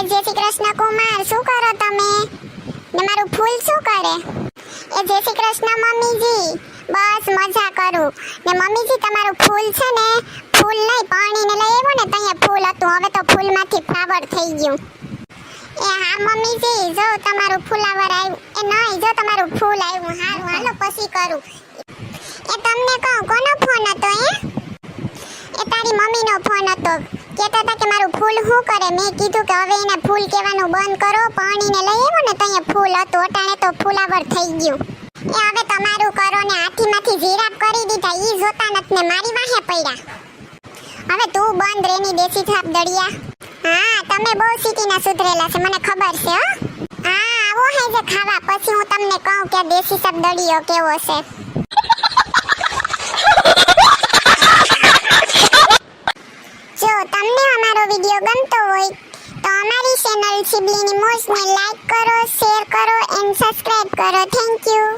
એ જય શ્રી કૃષ્ણ કુમાર, શું કરો તમે? ને મારું ફૂલ શું કરે? એ જય શ્રી કૃષ્ણ મમ્મીજી, બસ મજા કરું. ને મમ્મીજી, તમારું ફૂલ છે ને, ફૂલ નહીં પાણીને લઈ આવ્યો ને ત્યાં ફૂલ હતું. હવે તો ફૂલમાંથી ફ્લાવર થઈ ગયું. એ હા મમ્મીજી, જો તમારું ફૂલાવર આવ્યું એ નહીં, જો તમારું ફૂલ આવ્યું હારું, હાલો પછી કરું. એ તમને કહું, કોનો ફોન હતો એ? એ તારી મમ્મીનો ફોન હતો. કહેતા ફૂલ શું કરે? મેં કીધું કે હવે એને ફૂલ કહેવાનું બંધ કરો, પાણીને લઈ આવ્યો ને ત્યાં ફૂલ હતું. અટાણે તો ફૂલાવર થઈ ગયું. એ હવે તમારું કરો ને હાથીમાંથી જીરાપ કરી દીધા. ઈ જોતા નથી ને મારી વાહે પડ્યા. હવે તું બંધ રેની દેશી થાપ દળિયા. હા, તમે બહુ સિટીના સુધરેલા છે, મને ખબર છે, હો. હા, આવો હે જે ખાવા. પછી હું તમને કહું કે દેશી સાપ દળિયો કેવો છે જો તમને અમારો વીડિયો ગમતો હોય તો અમારી ચેનલ સિબલીની મોજને લાઈક કરો શેર કરો એન્ડ સબસ્ક્રાઇબ કરો. Thank you